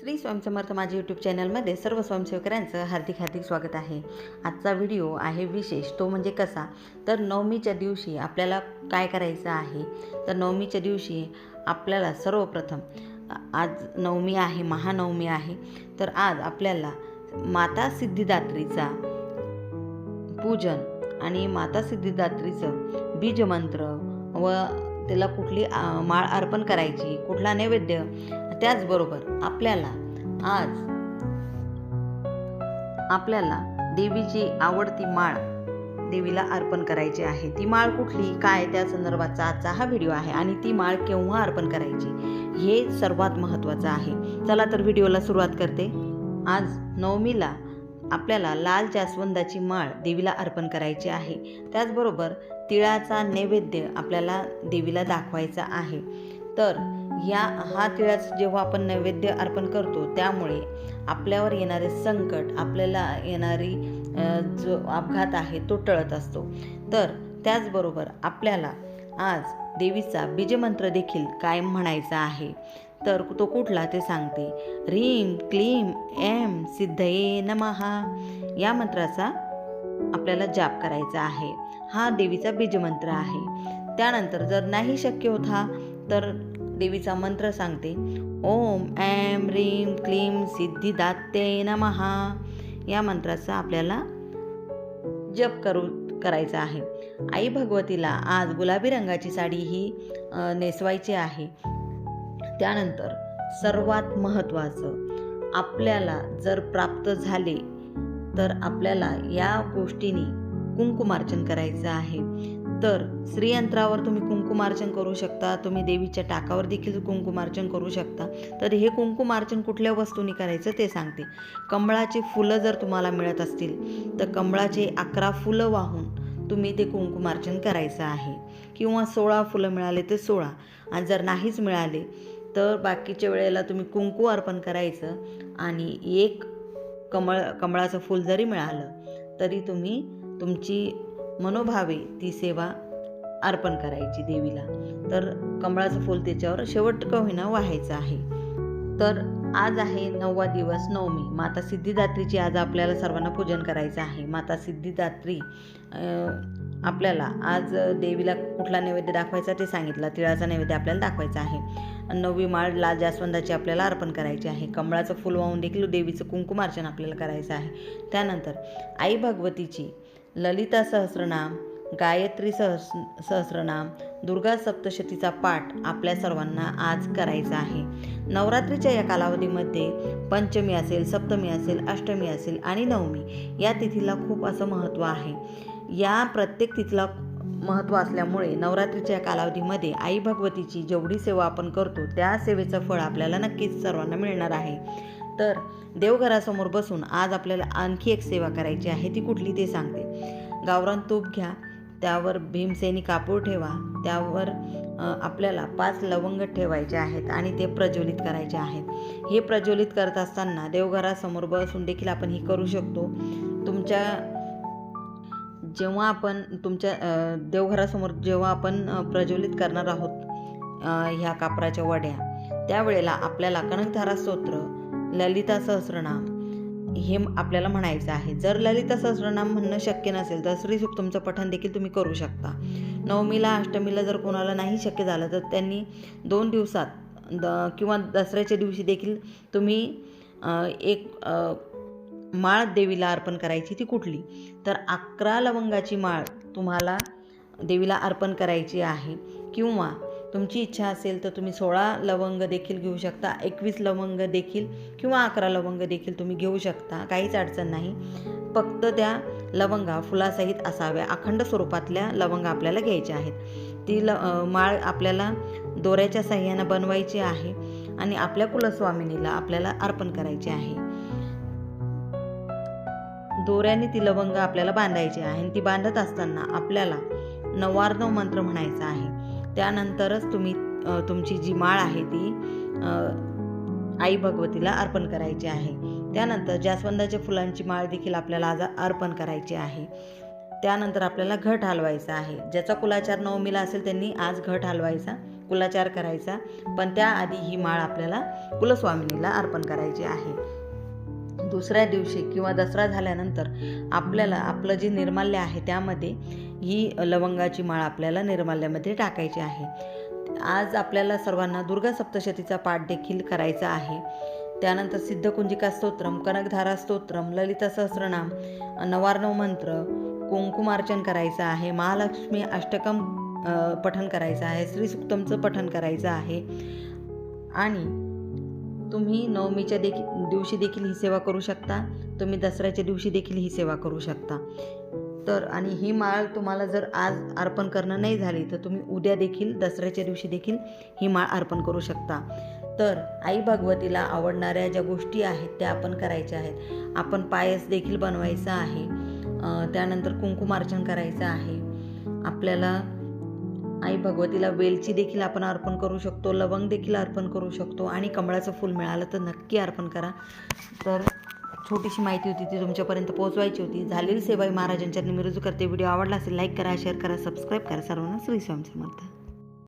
श्री स्वयंसमर्थ माझे यूट्यूब चॅनलमध्ये सर्व स्वयंसेवकऱ्यांचं हार्दिक हार्दिक स्वागत आहे. आजचा व्हिडिओ आहे विशेष. तो म्हणजे कसा? तर नवमीच्या दिवशी आपल्याला काय करायचं आहे? तर नवमीच्या दिवशी आपल्याला सर्वप्रथम आज नवमी आहे महानवमी आहे तर आज आपल्याला माता सिद्धिदात्रीचा पूजन आणि माता सिद्धिदात्रीचं बीजमंत्र व त्याला कुठली माळ अर्पण करायची कुठला नैवेद्य त्याचबरोबर आपल्याला आज आपल्याला देवीची आवडती माळ देवीला अर्पण करायची आहे. ती माळ कुठली काय त्या संदर्भाचा आजचा हा व्हिडिओ आहे आणि ती माळ केव्हा अर्पण करायची हे सर्वात महत्त्वाचं आहे. चला तर व्हिडिओला सुरुवात करते. आज नवमीला आपल्याला लाल जास्वंदाची माळ देवीला अर्पण करायची आहे. त्याचबरोबर तिळाचा नैवेद्य आपल्याला देवीला दाखवायचा आहे. तर ह्या हा तिळाचं जेव्हा आपण नैवेद्य अर्पण करतो त्यामुळे आपल्यावर येणारे संकट आपल्याला येणारी जो अपघात आहे तो टळत असतो. तर त्याचबरोबर आपल्याला आज देवीचा बीजमंत्र देखील कायम म्हणायचा आहे. तर तो कुठला ते सांगते. ह्रीम क्लीम एम सिद्धये नमहा या मंत्राचा आपल्याला जाप करायचा आहे. हा देवीचा बीजमंत्र आहे. त्यानंतर जर नाही शक्य होता तर देवीचा मंत्र सांगते. ओम ऐम ह्रीम क्लीम सिद्धिदात्ये नमहा या मंत्राचा आपल्याला जप करू करायचा आहे. आई भगवतीला आज गुलाबी रंगाची साडी ही नेसवायची आहे. त्यानंतर सर्वात महत्त्वाचं आपल्याला जर प्राप्त झाले तर आपल्याला या गोष्टीने कुंकुमार्चन करायचं आहे. तर श्रीयंत्रावर तुम्ही कुंकुमार्चन करू शकता. तुम्ही देवीच्या टाकावर देखील कुंकुमार्चन करू शकता. तर हे कुंकुमार्चन कुठल्या वस्तूंनी करायचं ते सांगते. कमळाची फुलं जर तुम्हाला मिळत असतील तर कमळाचे अकरा फुलं वाहून तुम्ही ते कुंकुमार्चन करायचं आहे. किंवा सोळा फुलं मिळाले ते सोळा. आणि जर नाहीच मिळाले तर बाकीच्या वेळेला तुम्ही कुंकू अर्पण करायचं आणि एक कमळ कमळाचं फूल जरी मिळालं तरी तुम्ही तुमची मनोभावे ती सेवा अर्पण करायची देवीला. तर कमळाचं फूल त्याच्यावर शेवट का होईना व्हायचं आहे. तर आज आहे नववा दिवस नवमी. माता सिद्धिदात्रीची आज आपल्याला सर्वांना पूजन करायचं आहे. माता सिद्धिदात्री आपल्याला आज देवीला कुठला नैवेद्य दाखवायचा ते सांगितलं. तिळाचा नैवेद्य आपल्याला दाखवायचा आहे. नववी माळ लाल जास्वंदाची आपल्याला अर्पण करायची आहे. कमळाचं फूल वाहून देखील देवीचं कुंकुमार्चन आपल्याला करायचं आहे. त्यानंतर आई भगवतीची ललिता सहस्रनाम गायत्री सहस सहस्रनाम दुर्गा सप्तशतीचा पाठ आपल्या सर्वांना आज करायचा आहे. नवरात्रीच्या या कालावधीमध्ये पंचमी असेल सप्तमी असेल अष्टमी असेल आणि नवमी या तिथीला खूप असं महत्त्व आहे. या प्रत्येक तिथीला महत्त्व असल्यामुळे नवरात्रीच्या या कालावधीमध्ये आई भगवतीची जेवढी सेवा आपण करतो त्या सेवेचं फळ आपल्याला नक्कीच सर्वांना मिळणार आहे. तर देवघरासमोर बसून आज आपल्याला आणखी एक सेवा करायची आहे ती कुठली ते सांगते. गावरान तूप घ्या त्यावर भीमसेनी कापूर ठेवा त्यावर आपल्याला पाच लवंग ठेवायचे आहेत आणि ते प्रज्वलित करायचे आहेत. हे प्रज्वलित करत असताना देवघरासमोर बसून देखील आपण हे करू शकतो. तुमच्या जेव्हा आपण तुमच्या देवघरासमोर जेव्हा आपण प्रज्वलित करणार आहोत ह्या कापराच्या वड्या त्यावेळेला आपल्याला कनकधारा स्तोत्र ललिता सहस्रनाम हे आपल्याला म्हणायचं आहे. जर ललिता सहस्रनाम म्हणणं शक्य नसेल तर श्रीसुक्तमचं पठण देखील तुम्ही करू शकता. नवमीला अष्टमीला जर कोणाला नाही शक्य झालं तर त्यांनी दोन दिवसात द किंवा दसऱ्याच्या दिवशी देखील तुम्ही एक माळ देवीला अर्पण करायची ती कुठली? तर अकरा लवंगाची माळ तुम्हाला देवीला अर्पण करायची आहे. किंवा तुमची इच्छा असेल तर तुम्ही सोळा लवंग देखील घेऊ शकता एकवीस लवंग देखील किंवा अकरा लवंग देखील तुम्ही घेऊ शकता काहीच अडचण नाही. फक्त त्या लवंगा फुलासहित असाव्या अखंड स्वरूपातल्या लवंगा आपल्याला घ्यायच्या आहेत. ती ल माळ आपल्याला दोऱ्याच्या साह्यानं बनवायची आहे आणि आपल्या कुलस्वामिनीला आपल्याला अर्पण करायची आहे. दोऱ्याने ती लवंग आपल्याला बांधायची आहे आणि ती बांधत असताना आपल्याला नवार्णव मंत्र म्हणायचा आहे. त्यानंतरच तुम्ही तुमची जी माळ आहे ती आई भगवतीला अर्पण करायची आहे. त्यानंतर जास्वंदाच्या फुलांची माळ देखील आपल्याला आज अर्पण करायची आहे. त्यानंतर आपल्याला घट हलवायचा आहे. ज्याचा कुलाचार नवमीला असेल त्यांनी आज घट हलवायचा कुलाचार करायचा. पण त्याआधी ही माळ आपल्याला कुलस्वामिनीला अर्पण करायची आहे. दुसऱ्या दिवशी किंवा दसरा झाल्यानंतर आपल्याला आपलं जे निर्माल्य आहे त्यामध्ये ही लवंगाची माळ आपल्याला निर्माल्यामध्ये टाकायची आहे. आज आपल्याला सर्वांना दुर्गा सप्तशतीचा पाठ देखील करायचा आहे. त्यानंतर सिद्धकुंजिका स्तोत्रम कनकधारा स्तोत्रम ललिता सहस्रनाम नवार्णव मंत्र कुंकुमार्चन करायचं आहे महालक्ष्मी अष्टकम पठन करायचं आहे श्रीसुक्तमचं पठन करायचं आहे. आणि तुम्ही नवमीच्या देखील दिवशी देखील ही सेवा करू शकता तुम्ही दसऱ्याच्या दिवशी देखील ही सेवा करू शकता. तर आणि ही माळ तुम्हाला जर आज अर्पण करणं नाही झाली तर तुम्ही उद्या देखील दसऱ्याच्या दिवशी देखील ही माळ अर्पण करू शकता. तर आई भगवतीला आवडणाऱ्या ज्या गोष्टी आहेत त्या आपण करायच्या आहेत. आपण पायस देखील बनवायचा आहे. त्यानंतर कुंकुमार्चन करायचं आहे. आपल्याला आई भगवतीला वेलची देखील आपण अर्पण करू शकतो लवंग देखील अर्पण करू शकतो आणि कमळाचं फूल मिळालं तर नक्की अर्पण करा. तर छोटीशी माहिती होती ती तुमच्यापर्यंत पोहोचवायची होती. झालेली सेवा ही महाराजांच्या निमिरुजू करते. व्हिडिओ आवडला असेल लाईक करा शेअर करा सबस्क्राईब करा. सर्वांना श्री स्वामी समर्थ.